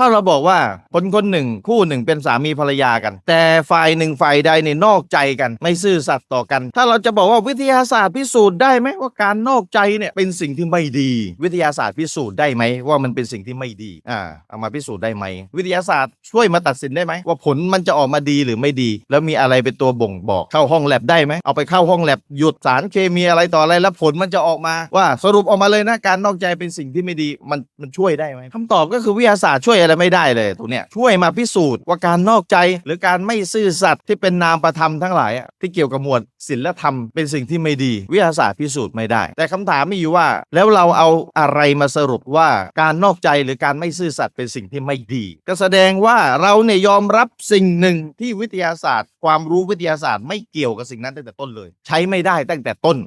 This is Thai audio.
ถ้าเราบอกว่าคนคนหนึ่งคู่หนึ่งเป็นสามีภรรยากัน แต่ฝ่ายหนึ่งฝ่ายใดเนี่ยนอกใจกัน ไม่ซื่อสัตย์ต่อกัน ถ้าเราจะบอกว่าวิทยาศาสตร์พิสูจน์ได้ไหมว่าการนอกใจเนี่ยเป็นสิ่งที่ไม่ดี วิทยาศาสตร์พิสูจน์ได้ไหมว่ามันเป็นสิ่งที่ไม่ดีอ่าเอามาพิสูจน์ได้ไหมวิทยาศาสตร์ช่วยมาตัดสินได้ไหมว่าผลมันจะออกมาดีหรือไม่ดี แล้วมีอะไรเป็นตัวบ่งบอกเข้าห้องแลบได้ไหมเอาไปเข้าห้องแลบหยุดสารเคมีอะไรต่ออะไรแล้วผลมันจะออกมาว่าสรุปออกมาเลยนะการนอกใจเป็นสิ่งที่ไม่ดีมันมันช่วยได้ไหมคำตอบก็คือวิทยาศาสตร์ช่วยอะไรไม่ได้เลยตรงเนี้ยช่วยมาพิสูจน์ว่าการนอกใจ หรือการไม่ซื่อสัตย์ที่เป็นนามประธรรมทั้งหลายที่เกี่ยวกับหมวดศีลธรรมเป็นสิ่งที่ไม่ดีวิทยาศาสตร์พิสูจน์ไม่ได้ แต่คำถามมีอยู่ว่า แล้วเราเอาอะไรมาสรุปว่าการนอกใจหรือการไม่ซื่อสัตย์เป็นสิ่งที่ไม่ดี ก็แสดงว่าเราเนี่ยยอมรับสิ่งหนึ่งที่วิทยาศาสตร์ ความรู้วิทยาศาสตร์ไม่เกี่ยวกับสิ่งนั้นตั้งแต่ต้นเลย ใช้ไม่ได้ตั้งแต่ต้น